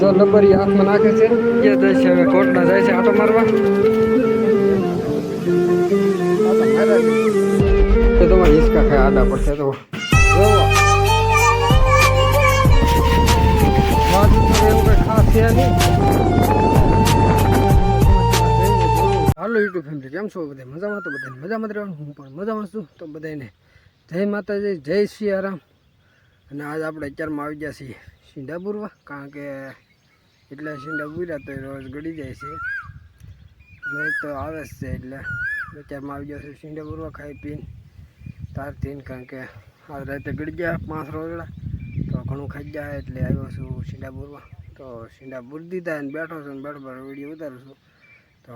જો લબરી હાથમાં નાખે છે જે જાય છે હવે કોટડા જાય છે આટો મારવા આટો માર્યા છે. તો તમારે હિસકા ખાય આડા પડશે તો જોવો બાજુ તો એવું કઈ ખાસ છે નહીં હાલો યુટ્યુબ ફેમિલી કેમ છો બધા? મજામાં તો બધા મજામાં જ રહેવાનું. હું પણ મજામાં છું. તો બધાને જય માતાજી, જય સિયારામ. અને આજ આપણે અત્યારમાં આવી ગયા છીએ શીંડા પૂરવા કારણ કે એટલે શીંડા પૂર્યા તો રોજ ગળી જાય છે. રોજ તો આવે જ છે એટલે બચારમાં આવી જશે શીંડા પૂરવા ખાઈ પીને તાર થઈને કારણ કે આ રાતે ગળી ગયા પાંચ રોજડા તો ઘણું ખાઈ જાય એટલે આવ્યો છું શીંડા પૂરવા. તો શીંડા પૂરી દીધા અને બેઠો છું બેઠો બેઠો વીડિયો ઉતારું છું. તો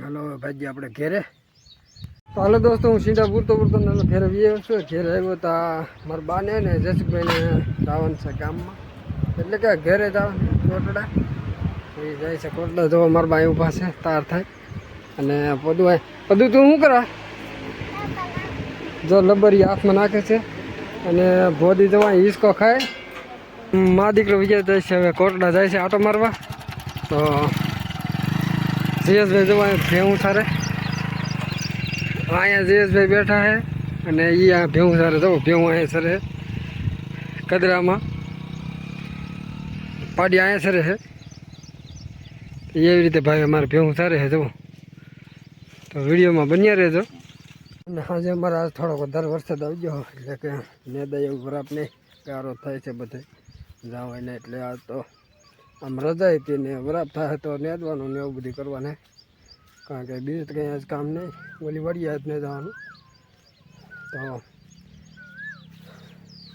હાલો હવે ભાજી આપણે ઘેરે. તો હાલો દોસ્તો, હું સીધા પૂરતો પૂરતો ઘેરે વીએ છું. ઘેરે આવ્યો તા મારા બાને ને જસુભાઈને જવાનું છે ગામમાં. એટલે કે ઘેરે જવાનું કોટડા. એ જાય છે કોટડા. જો મારા બાઈ ઊભા છે, તાર થાય. અને પદુ પદું, તું શું કરા? જો લબરી હાથમાં નાખે છે. અને ભોદી જવા હિસકો ખાય. મા દીકરો વિજય જાય છે, હવે કોટડા જાય છે આટો મારવા. તો જયેશભાઈ જવા ભેવું સારે અહીંયા જયેશભાઈ બેઠા છે. અને એ આ ભેવું સારે જવું ભેવું અહીંયા સરે કદરામાં. પાડી અહીંયા સરે છે એવી રીતે ભાઈ અમારે ભેહું સારે છે જવું તો વિડીયોમાં બન્યા રહેજો. અને આજે અમારે થોડોક વધારે વરસાદ આવી ગયો એટલે કે નેદા એવું બરાબ નહીં. ગારો થાય છે બધે. જાવ એને એટલે આ તો આમ રજા હતી ને બરાબ થાય તો નેદવાનું ને એવું બધું કરવાને. કારણ કે બીજું તો કંઈ આજ કામ નહીં. ઓલી વળી જ નહીં જવાનું તો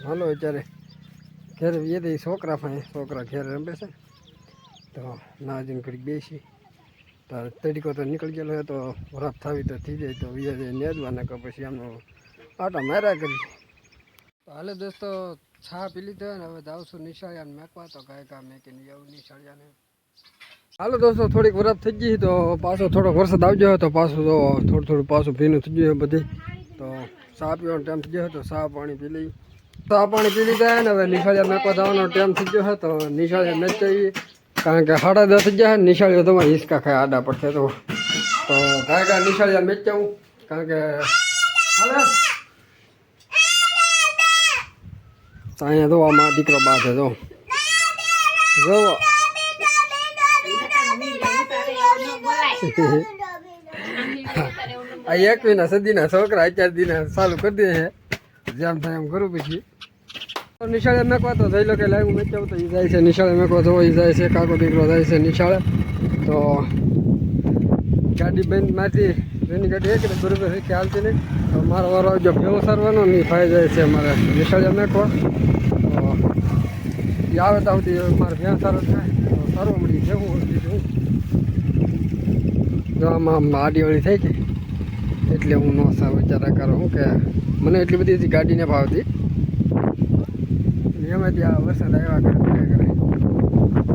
હાલો અત્યારે ઘેર એ છોકરા પાસે છોકરા ઘેર રમે છે. તો ના જઈને ઘડીક બેસી. તો તડીકો તો નીકળી ગયેલો હોય તો વરાપ થાવી તો થઈ જાય, તો વિયા નેદવાના કે પછી આમનો આટા માર્યા કરી. હાલે દોસ્તો છા પી લીધો ને હવે જાઉં છું નિશાળિયાને મેકવા, તો ગાય કા મેકીને આવું નિશાળિયાને. હાલો દોસ્તો થોડીક વરાપ થઈ ગઈ તો પાછો થોડોક વરસાદ આવજો, તો પાછું તો થોડું થોડું પાછું ભીનું થઈ ગયું બધી. તો ચા પીવાનો ટાઈમ થઈ ગયો તો ચા પાણી પી લઈ. ચા પાણી પી લીધા ને હવે નિશાળિયા મેકો જવાનો ટાઈમ થઈ ગયો છે, તો નિશાળિયા મેચ જઈએ. કારણ કે સાડા દસ ગયા નિશાળીઓ તમારે હિંચકા ખાય આડા પડશે તો. તો ગાય ગાય નિશાળિયા મેચ જાઉં, કારણ કે હાલે. તો અહીંયા જો આમાં દીકરો બા છે, જો. જોવો આ એકવીના સદીના છોકરા અત્યાર દીના ચાલુ કરી દે છે. જેમ થાય એમ કરું પછી. નિશાળે મેકવા તો થઈ લો કે લાઈવ મેચ તો એ જાય છે, નિશાળે મેકવા તો એ જાય છે, કાકો દીકરો જાય છે નિશાળે. તો ગાડી બંધમાંથી એની ગાડી એક બરોબર છે કે છે નહીં? તો મારો વારો જો ભેવો સારવાનો નહીં ફાઈ જાય છે મારે નિશાળે મેકવા. તો એ આવે તો આવતી મારે ભેં સારો થાય. તો સારું મળી જવું જો આમાં આમ આડીવાળી થઈ ગઈ. એટલે હું નો સાવ વિચારા કરું, હું કે મને એટલી બધી ગાડી ને ભાવતી. એમાં ત્યાં વરસાદ આવ્યા કરે કરે.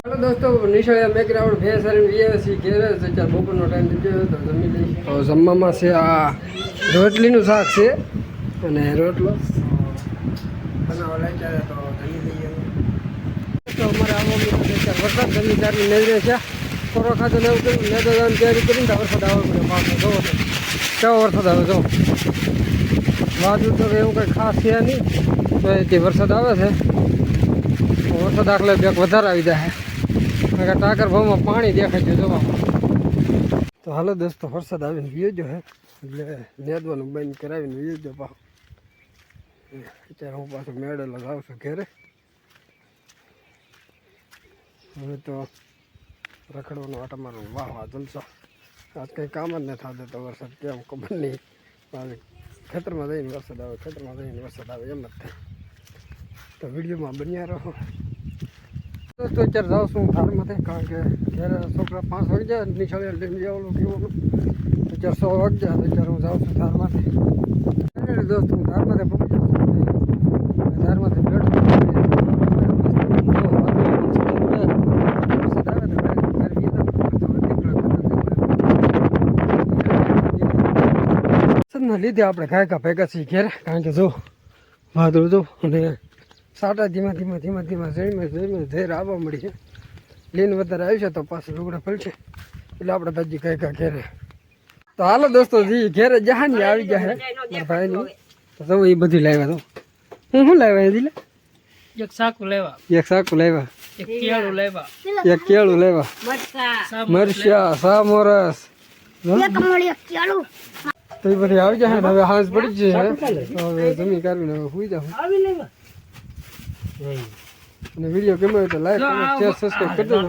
હાલો દોસ્તો નિશાળે મેં રાવણ ભેંસ હરીને વીએ ઘેરે. ટાઈમ ગયો તો જમી લઈ તો જમવામાં છે આ રોટલીનું શાક છે અને રોટલો. બનાવવા લાગ્યા તો જમી લઈએ. તો અમારે આવો વરસાદ જમી ચારની નજરે છે. થોડો ખાતો ને એવું કર્યું તો જવાની તૈયારી કરીને વરસાદ આવે પડે જોવો તો કેવો વરસાદ આવે જો બાજુ તો એવું કંઈ ખાસ છે નહીં, તો જે વરસાદ આવે છે વરસાદ આખલે બેક વધારે આવી જાય. કારણ કે ટાકર ભાવમાં પાણી દેખાય છે જોવામાં તો હાલો દોસ્તો, વરસાદ આવીને વ્યોજો હે. એટલે નેદવાનું બંધ કરાવીને વ્યોજો પાછો. અત્યારે હું પાછું મેળે લગાવું છું ઘેરે. હવે તો રખડવાનો આટા મારવાનો વાહ વાહ જલસો. આજ કંઈ કામ જ ન થતું તો વરસાદ કેમ ખબર નહીં ખેતરમાં જઈને વરસાદ આવે, ખેતરમાં જઈને વરસાદ આવે, એમ જ થાય. તો વિડીયોમાં બન્યા રહો. દોસ્તો, અત્યારે જાઉં છું હું ધારમાંથી, કારણ કે જ્યારે છોકરા પાંચ વાગી જાય નિશાળે લઈને જવાનું કેવું અત્યારે સો વાગી જાય અત્યારે હું જાઉં છું ધારમાંથી. દોસ્ત, હું ધારમાંથી પહોંચી જાઉં છું. વરસાદના લીધે આપણે કાયકા ભેગા છીએ ઘેર કારણ કે જો વાદળ જો અને સાટા ધીમા ધીમા ધીમા ધીમા જઈને જઈને ઝેર આવવા મળી છે. લીન વધારે આવી છે તો પાછું લુગડા ફલશે એટલે આપણે તાજી કઈ કા ઘેરે. તો હાલો દોસ્તો જી ઘેરે જહાની આવી ગયા હે મારા ભાઈની. તો જો એ બધી લાવ્યા તો હું શું લાવ્યા એ દિલે? એક સાકુ લેવા. એક સાકુ લાવ્યા. એક કેળું લેવા. એક કેળું લાવ્યા સા મરચા સા મોરસ જો. તો એ બધી આવી જાય ને હવે હાંસ પડી જ છે તો હવે જમી કાઢીને હવે સુઈ જાવ અને વીડિયો ગમ્યો તો લાઈક શેર સબસ્ક્રાઈબ કરી દેજો.